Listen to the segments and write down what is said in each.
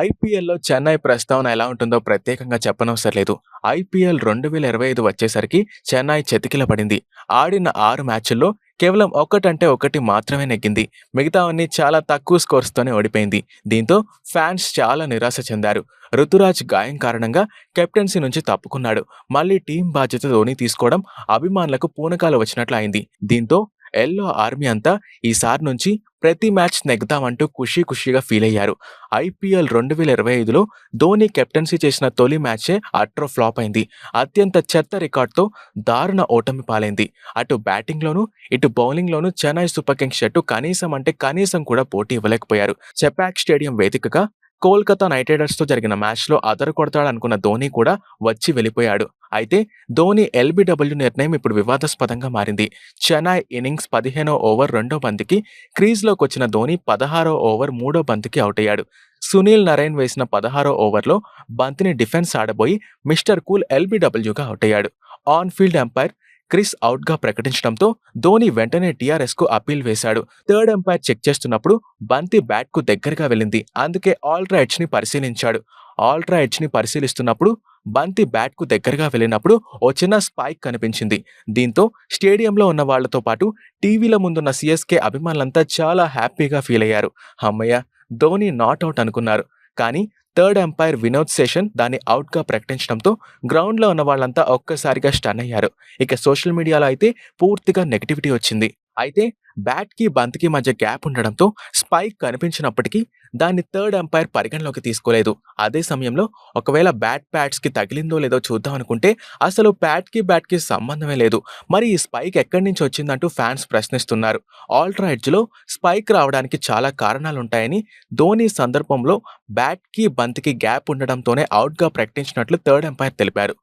ఐపీఎల్‌లో చెన్నై ప్రస్తావన ఎలా ఉంటుందో ప్రత్యేకంగా చెప్పనవసరం లేదు. ఐపీఎల్ 2025 వచ్చేసరికి చెన్నై చతికిలబడింది. ఆడిన ఆరు మ్యాచ్ల్లో కేవలం ఒకటంటే ఒకటి మాత్రమే నెగ్గింది. మిగతావన్నీ చాలా తక్కువ స్కోర్స్‌తోనే ఓడిపోయింది. దీంతో ఫ్యాన్స్ చాలా నిరాశ చెందారు. రుతురాజ్ గాయం కారణంగా కెప్టెన్సీ నుంచి తప్పుకున్నాడు. మళ్ళీ టీం బాధ్యత ధోని తీసుకోవడం అభిమానులకు పూనకాలు వచ్చినట్లు అయింది. దీంతో ఎల్లో ఆర్మీ అంతా ఈసారి నుంచి ప్రతి మ్యాచ్ నెగ్గుతామంటూ ఖుషీ ఖుషీగా ఫీల్ అయ్యారు ఐపీఎల్ రెండు వేల ఇరవై ఐదులో ధోని కెప్టెన్సీ చేసిన తొలి మ్యాచే అట్రో ఫ్లాప్ అయింది. అత్యంత చెత్త రికార్డుతో దారుణ ఓటమి పాలైంది. అటు బ్యాటింగ్‌లోనూ, ఇటు బౌలింగ్‌లోనూ చెన్నై సూపర్ కింగ్స్ జట్టు కనీసం అంటే కనీసం కూడా పోటీ ఇవ్వలేకపోయారు. చెపాక్ స్టేడియం వేదికగా కోల్కతా నైట్ రైడర్స్‌తో జరిగిన మ్యాచ్‌లో అదరకొడతాడనుకున్న ధోని కూడా వచ్చి వెళ్ళిపోయాడు అయితే ధోని ఎల్బీడబ్ల్యూ నిర్ణయం ఇప్పుడు వివాదాస్పదంగా మారింది. చెన్నై ఇన్నింగ్స్ పదిహేనో ఓవర్ రెండో బంతికి క్రీజ్లోకి వచ్చిన ధోని పదహారో ఓవర్ మూడో బంతికి అవుటయ్యాడు. సునీల్ నారాయణ్ వేసిన పదహారో ఓవర్లో బంతిని డిఫెన్స్ ఆడబోయి మిస్టర్ కూల్ ఎల్బీడబ్ల్యూగా అవుటయ్యాడు. ఆన్ ఫీల్డ్ ఎంపైర్ క్రిస్ అవుట్‌గా ప్రకటించడంతో ధోని వెంటనే టీఆర్ఎస్‌కు అప్పీల్ వేశాడు. థర్డ్ అంపైర్ చెక్ చేస్తున్నప్పుడు బంతి బ్యాట్‌కు దగ్గరగా వెళ్ళింది అందుకే ఆల్ట్రా ఎడ్జ్‌ని పరిశీలించాడు. ఆల్ట్రా ఎడ్జ్‌ని పరిశీలిస్తున్నప్పుడు బంతి బ్యాట్‌కు దగ్గరగా వెళ్ళినప్పుడు ఓ చిన్న స్పైక్ కనిపించింది. దీంతో స్టేడియంలో ఉన్న వాళ్ళతో పాటు టీవీల ముందున్న సీఎస్కే అభిమానులంతా చాలా హ్యాపీగా ఫీల్ అయ్యారు హమ్మయ్య! ధోని నాట్ అవుట్ అనుకున్నారు. కానీ థర్డ్ అంపైర్ వినోద్ సేషన్ దాన్ని ఔట్‌గా ప్రకటించడంతో గ్రౌండ్‌లో ఉన్న వాళ్ళంతా ఒక్కసారిగా స్టన్ అయ్యారు. ఇక సోషల్ మీడియాలో అయితే పూర్తిగా నెగటివిటీ వచ్చింది. అయితే బ్యాట్‌కి, బంత్కి మధ్య గ్యాప్ ఉండడంతో స్పైక్ కనిపించినప్పటికీ దాన్ని థర్డ్ అంపైర్ పరిగణలోకి తీసుకోలేదు. అదే సమయంలో ఒకవేళ బ్యాట్ ప్యాడ్స్‌కి తగిలిందో లేదో చూద్దాం అనుకుంటే అసలు ప్యాడ్‌కి, బ్యాట్‌కి సంబంధమే లేదు. మరి ఈ స్పైక్ ఎక్కడి నుంచి వచ్చిందంటూ ఫ్యాన్స్ ప్రశ్నిస్తున్నారు. ఆల్ట్రా ఎడ్జ్‌లో స్పైక్ రావడానికి చాలా కారణాలుంటాయని ధోని సందర్భంలో బ్యాట్‌కి, బంత్కి గ్యాప్ ఉండడంతోనే అవుట్గా ప్రకటించినట్లు థర్డ్ అంపైర్ తెలిపారు.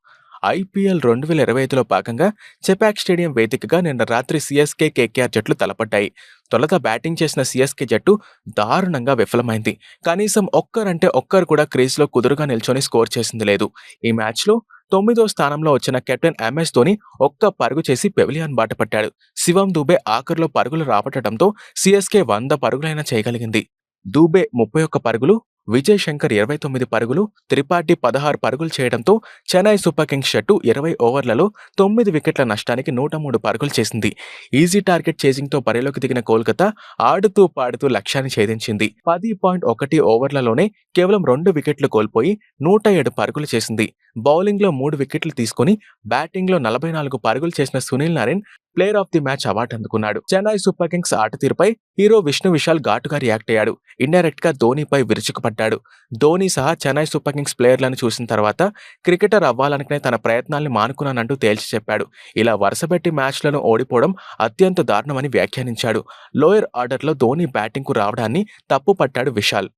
ఐపీఎల్ 2025లో భాగంగా చెపాక్ స్టేడియం వేదికగా నిన్న రాత్రి సీఎస్కే, కేకేఆర్ జట్లు తలపడ్డాయి. తొలత బ్యాటింగ్ చేసిన సీఎస్కే జట్టు దారుణంగా విఫలమైంది. కనీసం ఒక్కరంటే ఒక్కరు కూడా క్రీజ్‌లో కుదురుగా నిల్చొని స్కోర్ చేసింది లేదు. ఈ మ్యాచ్‌లో తొమ్మిదో స్థానంలో వచ్చిన కెప్టెన్ ఎంఎస్ ధోని ఒక్క పరుగు చేసి పెవిలియన్ బాట పట్టాడు. శివం దుబే ఆఖర్లో పరుగులు రాబట్టడంతో సీఎస్కే వంద పరుగులైనా చేయగలిగింది. దూబే 31 పరుగులు, విజయ్ శంకర్ 29 పరుగులు, త్రిపాఠి 16 పరుగులు చేయడంతో చెన్నై సూపర్ కింగ్స్ జట్టు 20 ఓవర్లలో తొమ్మిది వికెట్ల నష్టానికి 103 పరుగులు చేసింది. ఈజీ టార్గెట్ చేసింగ్తో బరిలోకి దిగిన కోల్కతా ఆడుతూ పాడుతూ లక్ష్యాన్ని ఛేదించింది. 10.1 ఓవర్లలోనే కేవలం రెండు వికెట్లు కోల్పోయి 107 పరుగులు చేసింది. బౌలింగ్‌లో మూడు వికెట్లు తీసుకుని బ్యాటింగ్‌లో 44 పరుగులు చేసిన Sunil Narayan player of the match award అందుకున్నాడు. చెన్నై సూపర్ కింగ్స్ ఆట తీరుపై హీరో విష్ణు విశాల్ ఘాటుగా రియాక్ట్ అయ్యాడు. ఇండైరెక్ట్‌గా ధోనీపై విరుచుకుపడ్డాడు. ధోనీ సహా చెన్నై సూపర్ కింగ్స్ ప్లేయర్లను చూసిన తర్వాత క్రికెటర్ అవ్వాలనుకునే తన ప్రయత్నాల్ని మానుకున్నానంటూ తేల్చి చెప్పాడు. ఇలా వరుసపెట్టి మ్యాచ్‌లను ఓడిపోవడం అత్యంత దారుణమని వ్యాఖ్యానించాడు. లోయర్ ఆర్డర్‌లో ధోనీ బ్యాటింగ్‌కు రావడాన్ని తప్పుపట్టాడు విశాల్.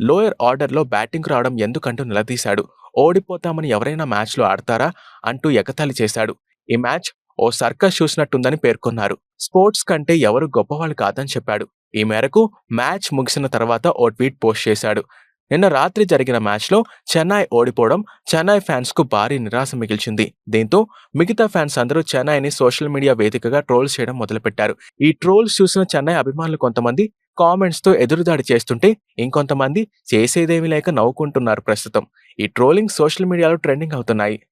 లోయర్ ఆర్డర్‌లో బ్యాటింగ్‌కు రావడం ఎందుకంటూ నిలదీశాడు. ఓడిపోతామని ఎవరైనా మ్యాచ్‌లో ఆడతారా? అంటూ ఎగతాళి చేశాడు. ఈ మ్యాచ్ ఓ సర్కస్ చూసినట్టుందని పేర్కొన్నారు. స్పోర్ట్స్ కంటే ఎవరు గొప్పవాళ్ళు కాదని చెప్పాడు. ఈ మేరకు మ్యాచ్ ముగిసిన తర్వాత ఓ ట్వీట్ పోస్ట్ చేశాడు. నిన్న రాత్రి జరిగిన మ్యాచ్‌లో చెన్నై ఓడిపోవడం చెన్నై ఫ్యాన్స్‌కు భారీ నిరాశ మిగిల్చింది. దీంతో మిగతా ఫ్యాన్స్ అందరూ చెన్నైని సోషల్ మీడియా వేదికగా ట్రోల్స్ చేయడం మొదలుపెట్టారు. ఈ ట్రోల్స్ చూసిన చెన్నై అభిమానులు కొంతమంది కామెంట్స్‌తో ఎదురుదాడి చేస్తుంటే ఇంకొంతమంది చేసేదేమీ లేక నవ్వుకుంటున్నారు ప్రస్తుతం. ఈ ట్రోలింగ్ సోషల్ మీడియాలో ట్రెండింగ్ అవుతున్నాయి.